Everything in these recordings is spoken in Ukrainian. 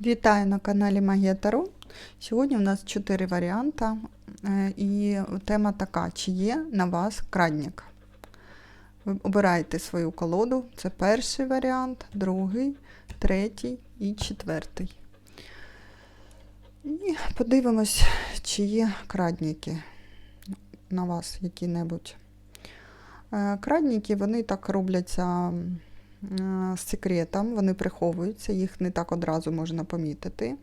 Вітаю на каналі Магія Таро. Сьогодні у нас чотири варіанти, е, і тема така: чи є на вас крадник? Ви обираєте свою колоду. Це перший варіант, другий, третій і четвертий. І подивимось, чи є крадники на вас які-небудь. Е, Крадники, вони так робляться з секретом, вони приховуються, їх не так одразу можна помітити.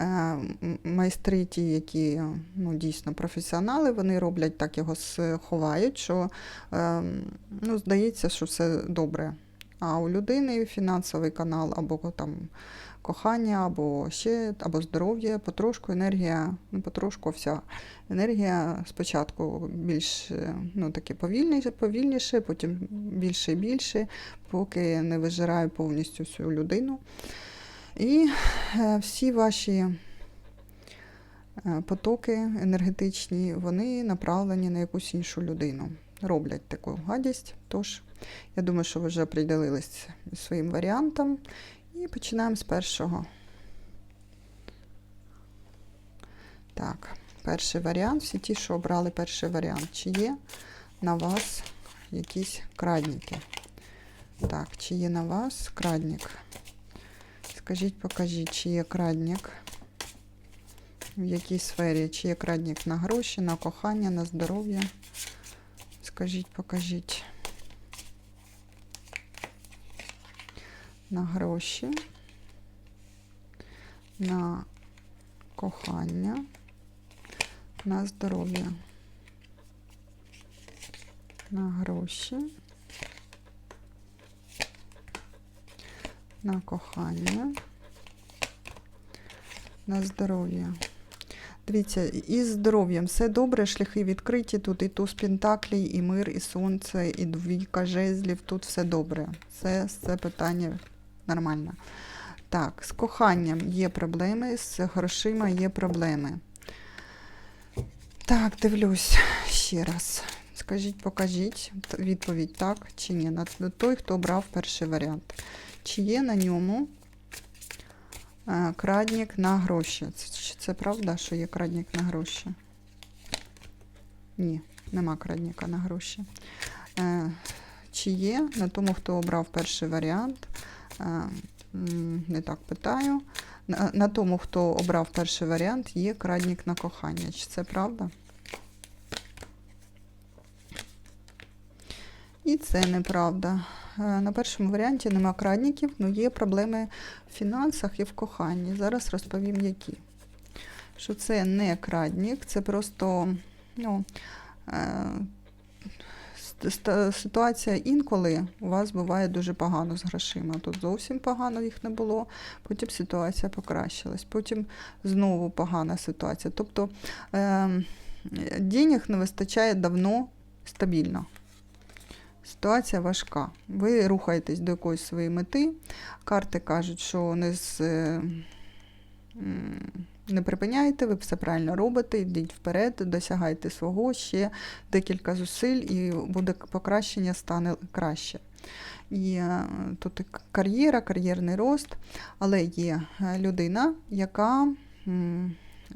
Е, Майстри, ті, які ну, дійсно професіонали, вони роблять так його сховають, що е, ну, здається, що все добре. А у людини фінансовий канал або там кохання, або ще, або здоров'я, потрошку енергія, ну потрошку вся енергія спочатку більш е, ну, таке повільніше, повільніше, потім більше і більше, поки не вижирає повністю всю людину. І е, всі ваші е, потоки енергетичні, вони направлені на якусь іншу людину. Роблять таку гадість. Тож, я думаю, що ви вже оприділились зі своїм варіантом. І починаємо з першого. Так, перший варіант. Всі ті, що обрали перший варіант. Чи є на вас якісь крадники? Так, чи є на вас крадник? Скажіть, покажіть, чи є крадник? В якій сфері? Чи є крадник на гроші, на кохання, на здоров'я? Скажіть, покажіть. На гроші, на кохання, на здоров'я. На гроші, на кохання, на здоров'я. Дивіться, і з здоров'ям все добре, шляхи відкриті. Тут і туз пентаклей, і мир, і сонце, і двійка жезлів. Тут все добре. Це, це питання нормально. Так, з коханням є проблеми, з грошима є проблеми. Так, дивлюсь ще раз. Скажіть, покажіть відповідь так чи ні. На той, хто обрав перший варіант. Чи є на ньому е, крадник на гроші? Чи це правда, що є крадник на гроші? Ні, нема крадника на гроші. Е, Чи є на тому, хто обрав перший варіант? Е, Не так питаю. На, на тому, хто обрав перший варіант, є крадник на кохання. Чи це правда? І це неправда. Е, На першому варіанті нема крадників, але є проблеми в фінансах і в коханні. Зараз розповім, які. Що це не крадник, це просто ну, е, ситуація інколи у вас буває дуже погано з грошима. Тут зовсім погано їх не було, потім ситуація покращилась, потім знову погана ситуація. Тобто е, денег не вистачає давно стабільно. Ситуація важка. Ви рухаєтесь до якоїсь своєї мети. Карти кажуть, що не, з, е, м, не припиняйте, ви все правильно робите, йдіть вперед, досягайте свого ще декілька зусиль, і буде покращення, стане краще. І е, тут кар'єра, кар'єрний рост, але є е, людина, яка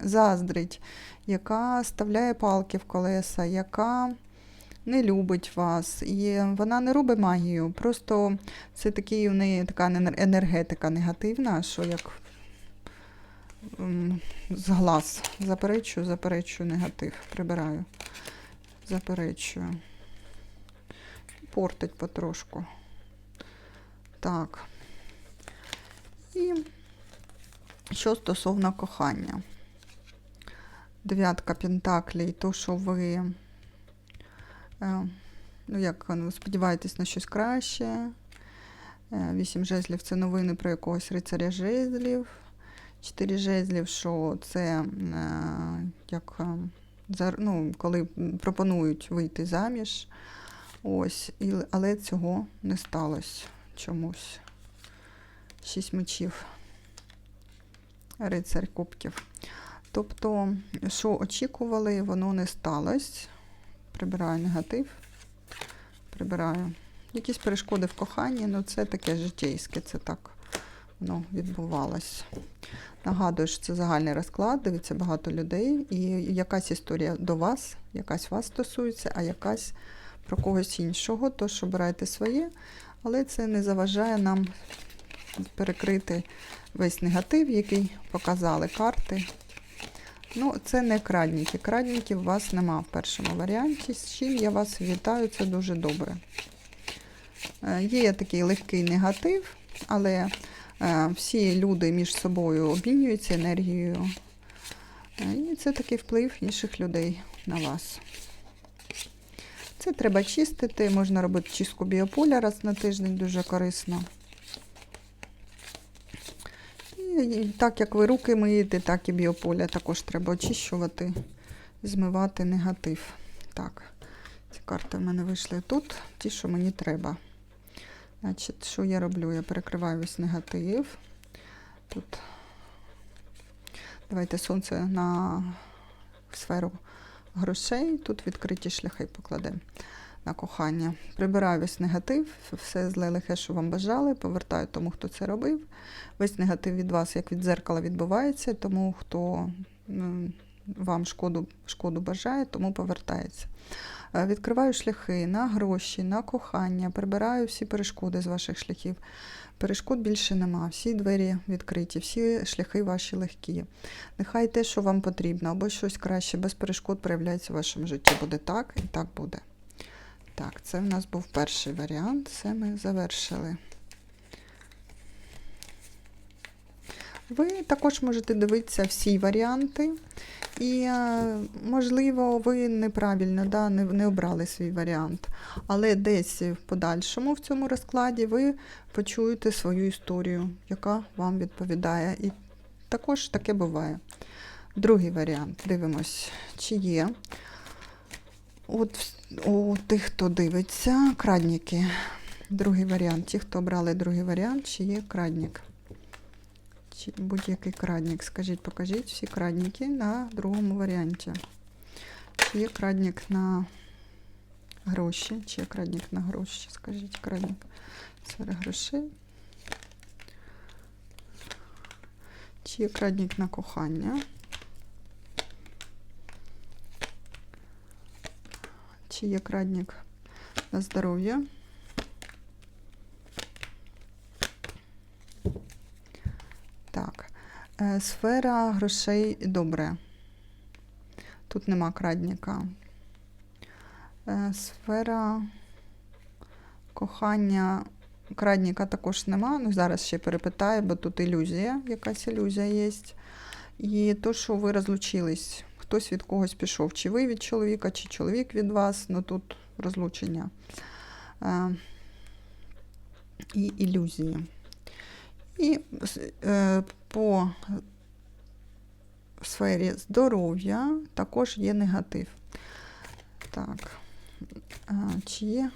заздрить, яка ставляє палки в колеса, яка не любить вас, і вона не робить магію. Просто це такий у неї така енергетика негативна, що як з глаз. Заперечую, заперечую негатив. Прибираю. Заперечую. Портить потрошку. Так. І що стосовно кохання. Дев'ятка пентаклей, то, що ви Е, Ну, як сподіваєтесь на щось краще. Е, Вісім жезлів це новини про якогось рицаря жезлів. Чотири жезлів, що це е, як, е, ну, коли пропонують вийти заміж. Ось, і, але цього не сталося чомусь. Шість мечів. Рицарь кубків. Тобто, що очікували, воно не сталося. Прибираю негатив. Прибираю. Якісь перешкоди в коханні, ну це таке житейське, це так воно відбувалось. Нагадую, що це загальний розклад, дивиться багато людей, і якась історія до вас, якась вас стосується, а якась про когось іншого. Тож обирайте своє, але це не заважає нам перекрити весь негатив, який показали карти. Ну, це не крадніки. Крадників у вас нема в першому варіанті. З чим я вас вітаю, це дуже добре. Е, Є такий легкий негатив, але всі люди між собою обмінюються енергією. Е, І це такий вплив інших людей на вас. Це треба чистити, можна робити чистку біополя раз на тиждень, дуже корисно. І так як ви руки миєте, так і біополя також треба очищувати, змивати негатив. Так, ці карти в мене вийшли тут, ті, що мені треба. Значить, що я роблю? Я перекриваю весь негатив. Тут давайте сонце на сферу грошей. Тут відкриті шляхи покладемо на кохання. Прибираю весь негатив, все зле лихе, що вам бажали, повертаю тому, хто це робив. Весь негатив від вас, як від дзеркала, відбувається, тому хто вам шкоду, шкоду бажає, тому повертається. Е, Відкриваю шляхи на гроші, на кохання, прибираю всі перешкоди з ваших шляхів. Перешкод більше нема, всі двері відкриті, всі шляхи ваші легкі. Нехай те, що вам потрібно, або щось краще, без перешкод проявляється в вашому житті. Буде так і так буде. Так, це в нас був перший варіант, це ми завершили. Ви також можете дивитися всі варіанти, і, е, можливо, ви неправильно да, не, не обрали свій варіант. Але десь в подальшому в цьому розкладі ви почуєте свою історію, яка вам відповідає. І також таке буває. Другий варіант. Дивимось, чи є. От у тих, хто дивиться, крадніки. Другий варіант. Ті, хто обрали другий варіант, чи є крадник. Будь-який крадник. Скажіть, покажіть всі крадники на другому варіанті. Чи є крадник на гроші? Чи є крадник на гроші? Скажіть, крадник. Сфера грошей. Чи є крадник на кохання? Чи є крадник на здоров'я? Так. Е, Сфера грошей добре. Тут нема крадника. Е, Сфера кохання крадника також нема. Ну, зараз ще перепитаю, бо тут ілюзія, якась ілюзія є. І то, що ви розлучились, хтось від когось пішов, чи ви від чоловіка, чи чоловік від вас, ну тут розлучення. Е, І ілюзії. І е, по сфері здоров'я також є негатив. Так. Чи є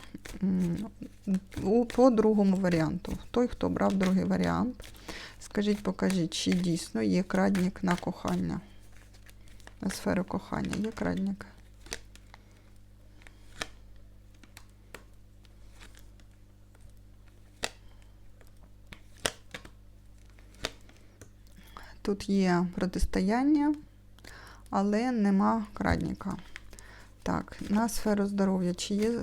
по другому варіанту? Той, хто брав другий варіант, скажіть, покажіть, чи дійсно є крадник на кохання, на сферу кохання. Є крадник? Тут є протистояння, але нема крадника. Так, на сферу здоров'я. Чи є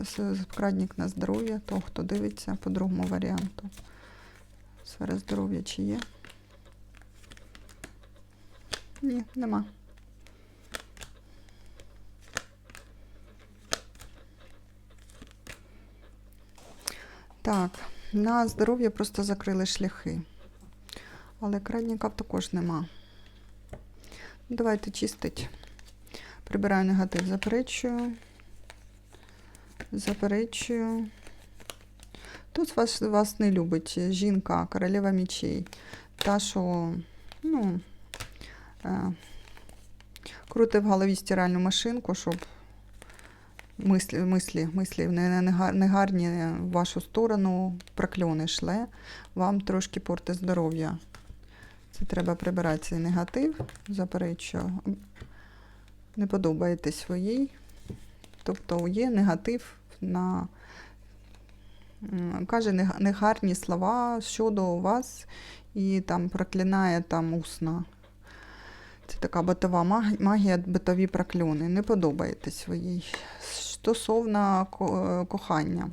крадник на здоров'я? То, хто дивиться по другому варіанту. Сфера здоров'я чи є? Ні, нема. Так, на здоров'я просто закрили шляхи. Але крадника також нема. Ну, Давайте чистить. Прибираю негатив, заперечую. Заперечую. Тут вас, вас не любить жінка, королева мечей. Та, що, ну, е, крути в голові стиральну машинку, щоб мислі, мислі, мислі не- не гар- негарні в вашу сторону прокльони йшли. Вам трошки порти здоров'я. Це треба прибирати цей негатив, заперечую. Не подобаєтесь своїй. Тобто є негатив на каже негарні слова щодо вас і там проклинає там усно. Це така битова магія, битові прокльони. Не подобаєтесь ви їй. Стосовно кохання.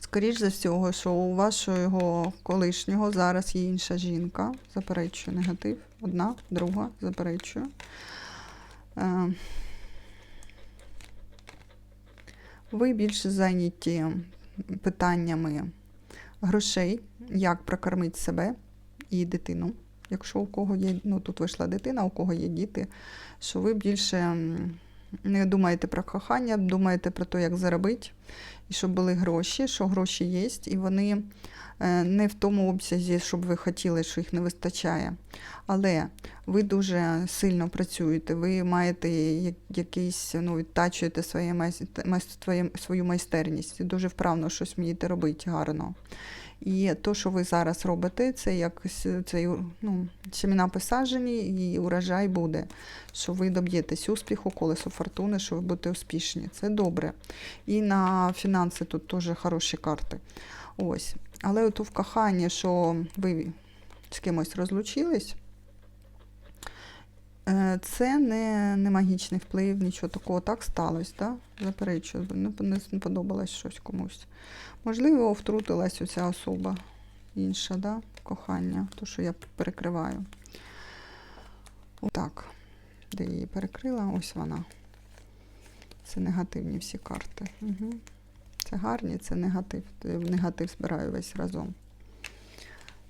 Скоріш за всього, що у вашого колишнього зараз є інша жінка. Заперечую негатив. Одна, друга, заперечую. Е, Ви більше зайняті питаннями грошей, як прокормити себе і дитину. Якщо у кого є, ну тут вийшла дитина, у кого є діти, що ви більше не думаєте про кохання, думаєте про те, як заробити, і щоб були гроші, що гроші є, і вони е, не в тому обсязі, щоб ви хотіли, що їх не вистачає. Але ви дуже сильно працюєте, ви маєте якийсь, ну, відтачуєте своє свою майстерність, дуже вправно щось вмієте робити гарно. І то, що ви зараз робите, це якось це, ну, семена посаджені, і урожай буде. Що ви доб'єтесь успіху, колесо фортуни, що ви будете успішні. Це добре. І на фінанси тут теж хороші карти. Ось. Але от в коханні, що ви з кимось розлучились, це не, не магічний вплив, нічого такого. Так сталося, да? заперечую, не, не, подобалось щось комусь. Можливо, втрутилась оця особа інша, да? кохання, то, що я перекриваю. Отак. Де її перекрила? Ось вона. Це негативні всі карти. Угу. Це гарні, це негатив. Негатив збираю весь разом.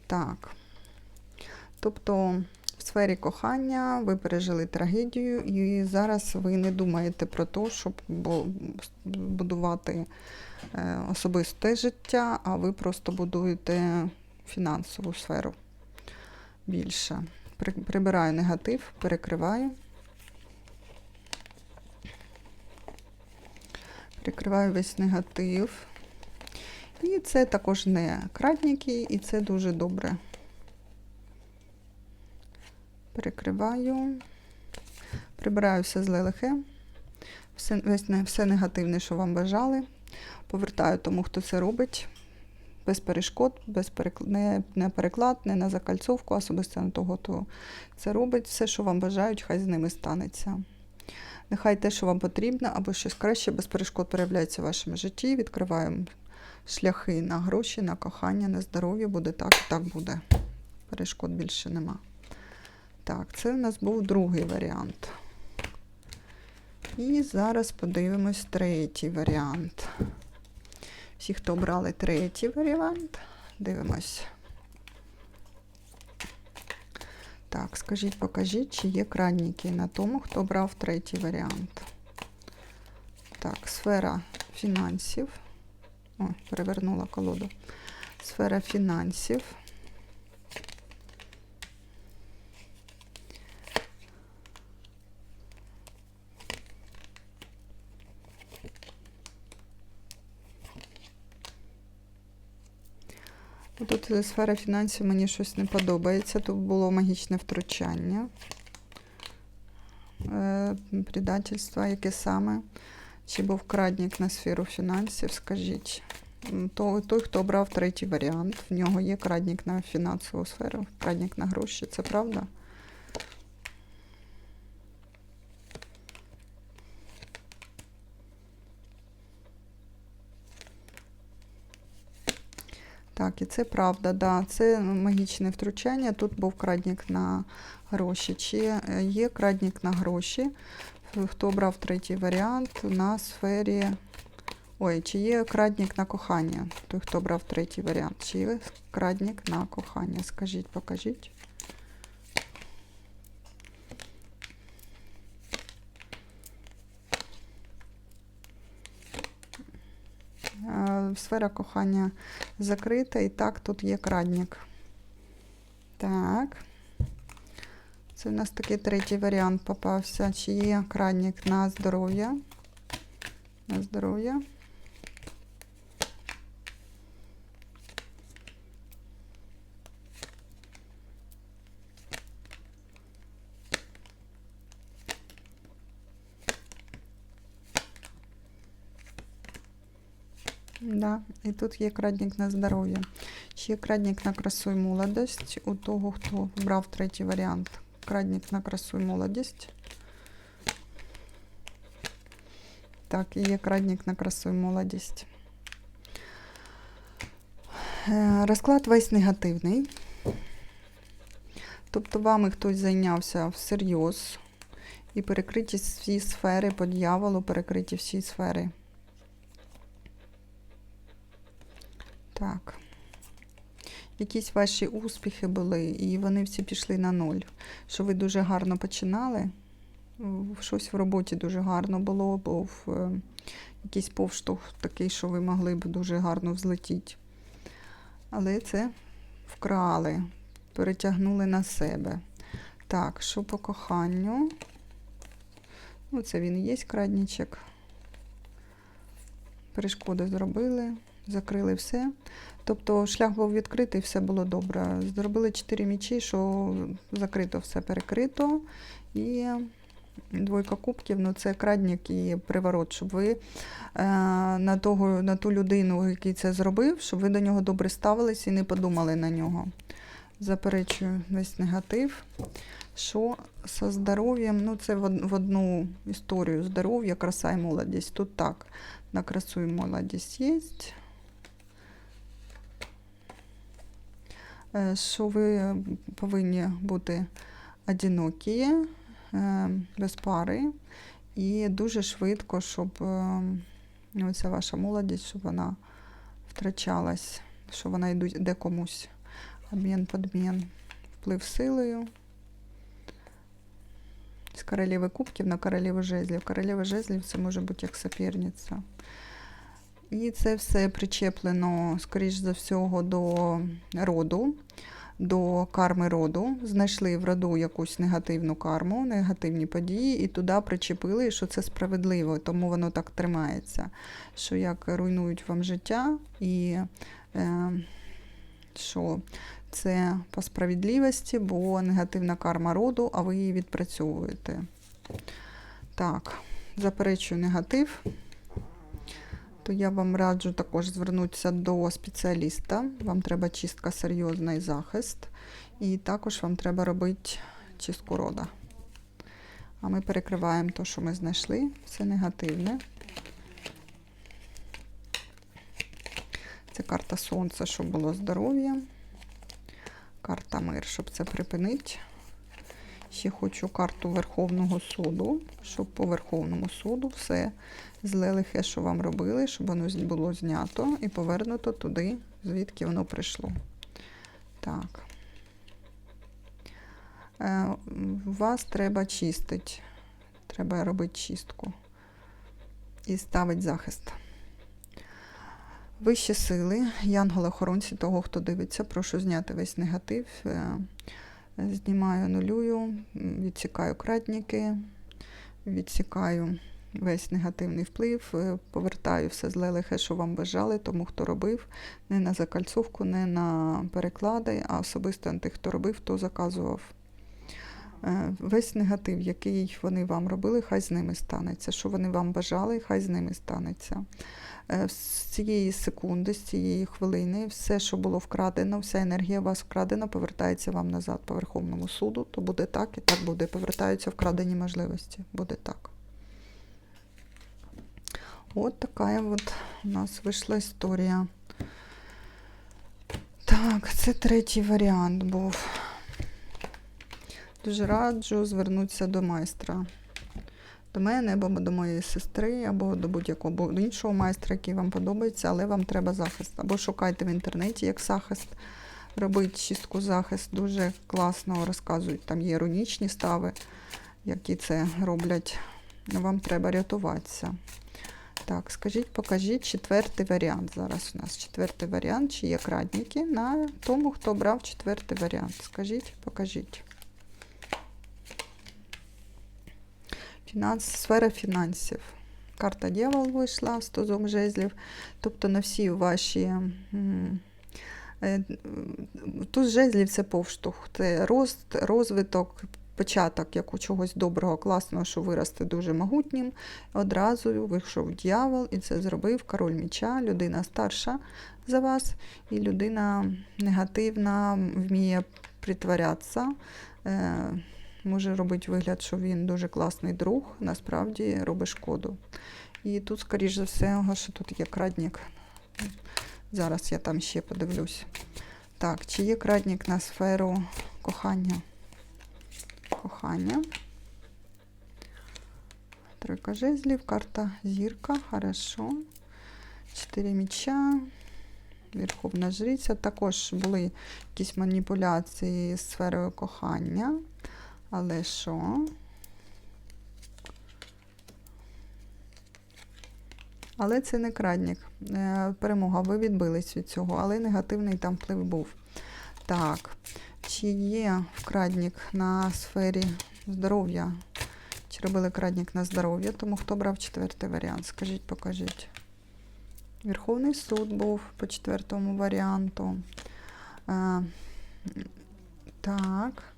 Так. Тобто, в сфері кохання ви пережили трагедію, і зараз ви не думаєте про те, щоб будувати е, особисте життя, а ви просто будуєте фінансову сферу більше. Прибираю негатив, перекриваю. Прикриваю весь негатив. І це також не кратники, і це дуже добре. Перекриваю. Прибираю все зле лихе, все, весь все негативне, що вам бажали. Повертаю тому, хто це робить. Без перешкод, без перекл... не, не переклад, не на закальцовку, особисто на того, хто це робить. Все, що вам бажають, хай з ними станеться. Нехай те, що вам потрібно, або щось краще, без перешкод проявляється в вашому житті. Відкриваємо шляхи на гроші, на кохання, на здоров'я. Буде так і так буде. Перешкод більше нема. Так, це у нас був другий варіант. І зараз подивимось третій варіант. Всі, хто обрали третій варіант, дивимось. Так, скажіть, покажіть, чи є кранники на тому, хто обрав третій варіант. Так, сфера фінансів. О, перевернула колоду. Сфера фінансів. Тут сфера фінансів мені щось не подобається. Тут було магічне втручання, е, предательство, яке саме. Чи був крадник на сферу фінансів, скажіть. То, той, хто обрав третій варіант, в нього є крадник на фінансову сферу, крадник на гроші, це правда? Так, це правда, да. Це магічне втручання. Тут був крадник на гроші. Чи е, є крадник на гроші? Хто брав третій варіант на сфері. Ой, чи є крадник на кохання? Той, хто брав третій варіант. Чи є крадник на кохання? Скажіть, покажіть. Е, Сфера кохання закрита, і так тут є крадник. Так. Це у нас такий третій варіант попався. Чи є крадник на здоров'я? На здоров'я. Да, і тут є крадник на здоров'я. Ще крадник на красу і молодость у того, хто брав третій варіант. Крадник на красу і молодість. Так, і є крадник на красу і молодість. Е, Розклад весь негативний. Тобто вами хтось зайнявся всерйоз і перекриті всі сфери по дьяволу, перекриті всі сфери. Так. Якісь ваші успіхи були, і вони всі пішли на нуль. Що ви дуже гарно починали, щось в роботі дуже гарно було, був е, якийсь повштовх такий, що ви могли б дуже гарно взлетіти. Але це вкрали, перетягнули на себе. Так, що по коханню? Ну, це він і є краднічок. Перешкоди зробили, закрили все. Тобто шлях був відкритий, все було добре. Зробили чотири мічі, що закрито все перекрито. І двойка кубків, ну це крадник і приворот, щоб ви е, на, того, на ту людину, який це зробив, щоб ви до нього добре ставились і не подумали на нього. Заперечую весь негатив. Що со здоров'ям? Ну, це в одну історію здоров'я, краса і молодість. Тут так, на красу і молодість є. Що ви повинні бути одинокі, е, без пари, і дуже швидко, щоб е, оця ваша молодість, щоб вона втрачалась, що вона йде комусь. Обмін, подмін, вплив силою. З королеви кубків на королеву жезлів. Королева жезлів це може бути як соперниця. І це все причеплено, скоріш за всього, до роду, до карми роду. Знайшли в роду якусь негативну карму, негативні події, і туди причепили, що це справедливо, тому воно так тримається. Що як руйнують вам життя, і е, що це по справедливості, бо негативна карма роду, а ви її відпрацьовуєте. Так, заперечую негатив то я вам раджу також звернутися до спеціаліста. Вам треба чистка серйозна і захист. І також вам треба робити чистку рода. А ми перекриваємо те, що ми знайшли. Все негативне. Це карта Сонця, щоб було здоров'я. Карта мир, щоб це припинити. Ще хочу карту Верховного суду, щоб по Верховному суду все зле лихе, що вам робили, щоб воно було знято і повернуто туди, звідки воно прийшло. Так. Е, Вас треба чистити. Треба робити чистку. І ставити захист. Вищі сили, янголи-охоронці того, хто дивиться, прошу зняти весь негатив. Знімаю, нулюю, відсікаю крадніки, відсікаю весь негативний вплив, е, повертаю все зле лихе, що вам бажали, тому хто робив, не на закальцовку, не на переклади, а особисто на тих, хто робив, хто заказував. Е, Весь негатив, який вони вам робили, хай з ними станеться. Що вони вам бажали, хай з ними станеться. Е, З цієї секунди, з цієї хвилини, все, що було вкрадено, вся енергія у вас вкрадена, повертається вам назад по Верховному суду, то буде так і так буде. Повертаються вкрадені можливості. Буде так. От така от у нас вийшла історія. Так, це третій варіант був. Дуже раджу звернутися до майстра. До мене, або до моєї сестри, або до будь-якого іншого майстра, який вам подобається, але вам треба захист. Або шукайте в інтернеті як захист. Робить чистку захист. Дуже класно розказують. Там є рунічні стави, які це роблять. Вам треба рятуватися. Так, скажіть, покажіть четвертий варіант. Зараз у нас четвертий варіант, чи є крадники на тому, хто брав четвертий варіант. Скажіть, покажіть. Фінанс, сфера фінансів. Карта дьявол вийшла з тузом жезлів. Тобто на всі ваші. е, Туз жезлів це повштовх, це рост, розвиток, початок як у чогось доброго, класного, що виросте дуже могутнім. Одразу вийшов дьявол, і це зробив король міча, людина старша за вас, і людина негативна, вміє притворятися. Може робити вигляд, що він дуже класний друг, насправді робить шкоду. І тут, скоріш за все, що тут є крадник. Зараз я там ще подивлюсь. Так, чи є крадник на сферу кохання? Кохання. Тройка жезлів, карта зірка, хорошо. Чотири міча, Верховна Жриця. Також були якісь маніпуляції з сферою кохання. Але що? Але це не крадник. Е, Перемога, ви відбились від цього, але негативний там вплив був. Так, чи є вкрадник на сфері здоров'я? Чи робили крадник на здоров'я? Тому хто брав четвертий варіант? Скажіть, покажіть. Верховний суд був по четвертому варіанту. Е, так.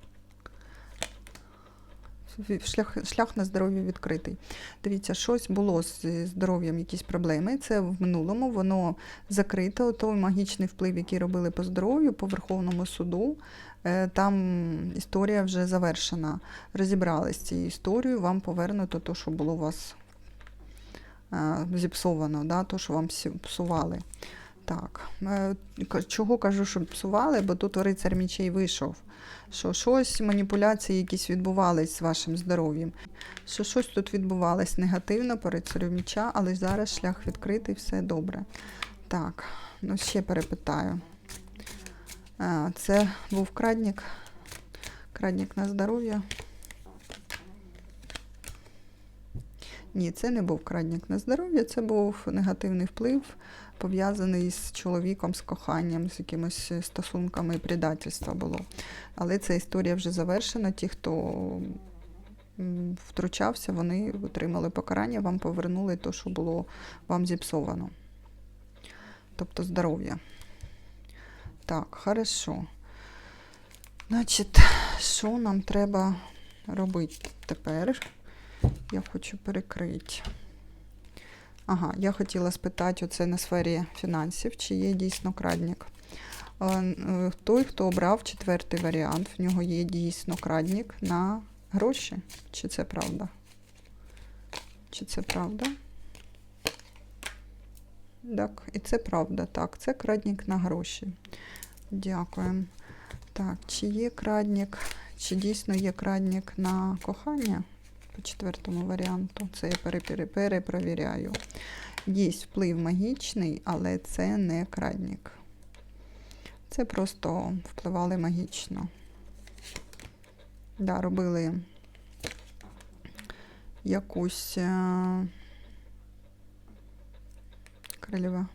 Шлях, шлях на здоров'я відкритий. Дивіться, щось було з здоров'ям, якісь проблеми. Це в минулому, воно закрите. Той магічний вплив, який робили по здоров'ю, по Верховному суду. е, Там історія вже завершена. Розібрались з цією вам повернуто те, що було у вас е, зіпсовано, да, то, що вам псували. Так, е, чого кажу, що псували, бо тут рицар мічей вийшов що щось, маніпуляції якісь відбувались з вашим здоров'ям. Що щось тут відбувалось негативно перед рицарю але зараз шлях відкритий, все добре. Так, ну ще перепитаю. А, це був крадник. Крадник на здоров'я. Ні, це не був крадник на здоров'я, це був негативний вплив, пов'язаний з чоловіком, з коханням, з якимись стосунками і предательства було. Але ця історія вже завершена. Ті, хто втручався, вони отримали покарання, вам повернули те, що було вам зіпсовано. Тобто здоров'я. Так, хорошо. Значить, що нам треба робити тепер? Я хочу перекрити. Ага, я хотіла спитати оце на сфері фінансів, чи є дійсно крадник. Е, е, Той, хто обрав четвертий варіант, в нього є дійсно крадник на гроші. Чи це правда? Чи це правда? Так, і це правда. Так, це крадник на гроші. Дякуємо. Так, чи є крадник, чи дійсно є крадник на кохання? По четвертому варіанту. Це я перепровіряю. Є вплив магічний, але це не крадник. Це просто впливали магічно. Да, робили якусь е, королева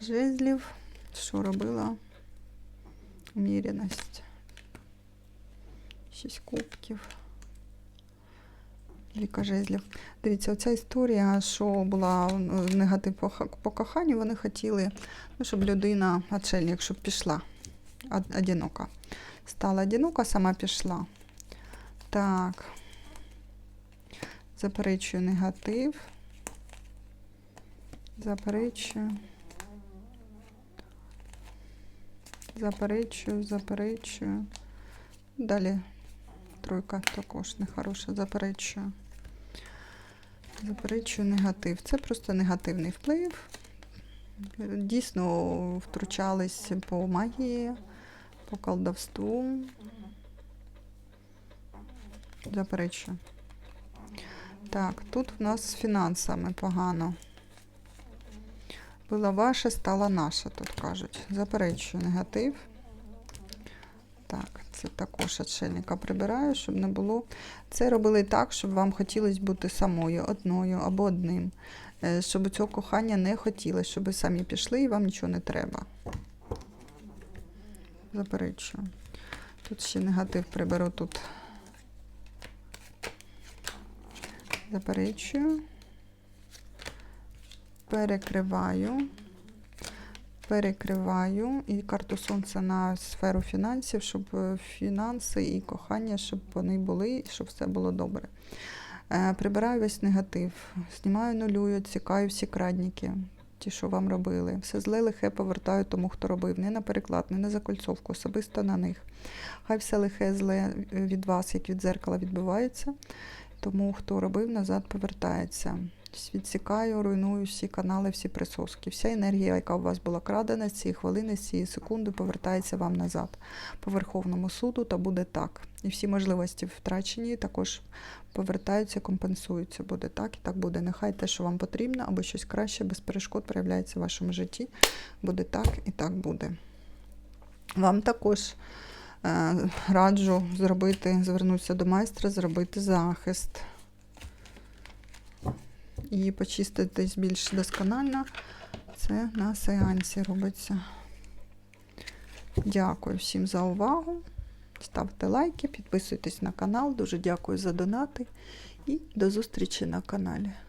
жезлів. Що робила? Уміреність. Шість кубків. Ліка жезлів. Дивіться, оця історія, що була негатив по, коханню, вони хотіли, ну, щоб людина, отшельник, щоб пішла од- одинока. Стала одинока, сама пішла. Так. Заперечую негатив. Заперечую. Заперечую, заперечую. Далі тройка також нехороша. Заперечую. Заперечую негатив. Це просто негативний вплив. Дійсно втручались по магії, по колдовству. Заперечую. Так, тут в нас з фінансами погано. Була ваша, стала наша, тут кажуть. Заперечую негатив. Так, це також отшельника прибираю, щоб не було. Це робили так, щоб вам хотілося бути самою, одною або одним. Е, Щоб цього кохання не хотілося, щоб ви самі пішли і вам нічого не треба. Заперечую. Тут ще негатив приберу тут. Заперечую. Перекриваю. Перекриваю і карту сонця на сферу фінансів, щоб е, фінанси і кохання, щоб вони були, і щоб все було добре. Е, Прибираю весь негатив, знімаю нулюю, цікаю всі крадніки, ті, що вам робили. Все зле лихе повертаю тому, хто робив. Не на переклад, не на закольцовку, особисто на них. Хай все лихе зле від вас, як від дзеркала, відбувається. Тому хто робив, назад повертається. Відсікаю, руйную всі канали, всі присоски. Вся енергія, яка у вас була крадена, з цієї хвилини, з цієї секунди повертається вам назад по Верховному суду, та буде так. І всі можливості втрачені також повертаються, компенсуються. Буде так і так буде. Нехай те, що вам потрібно, або щось краще, без перешкод проявляється в вашому житті. Буде так і так буде. Вам також е, раджу зробити, звернутися до майстра, зробити захист і почиститись більш досконально. Це на сеансі робиться. Дякую всім за увагу. Ставте лайки, підписуйтесь на канал. Дуже дякую за донати і до зустрічі на каналі.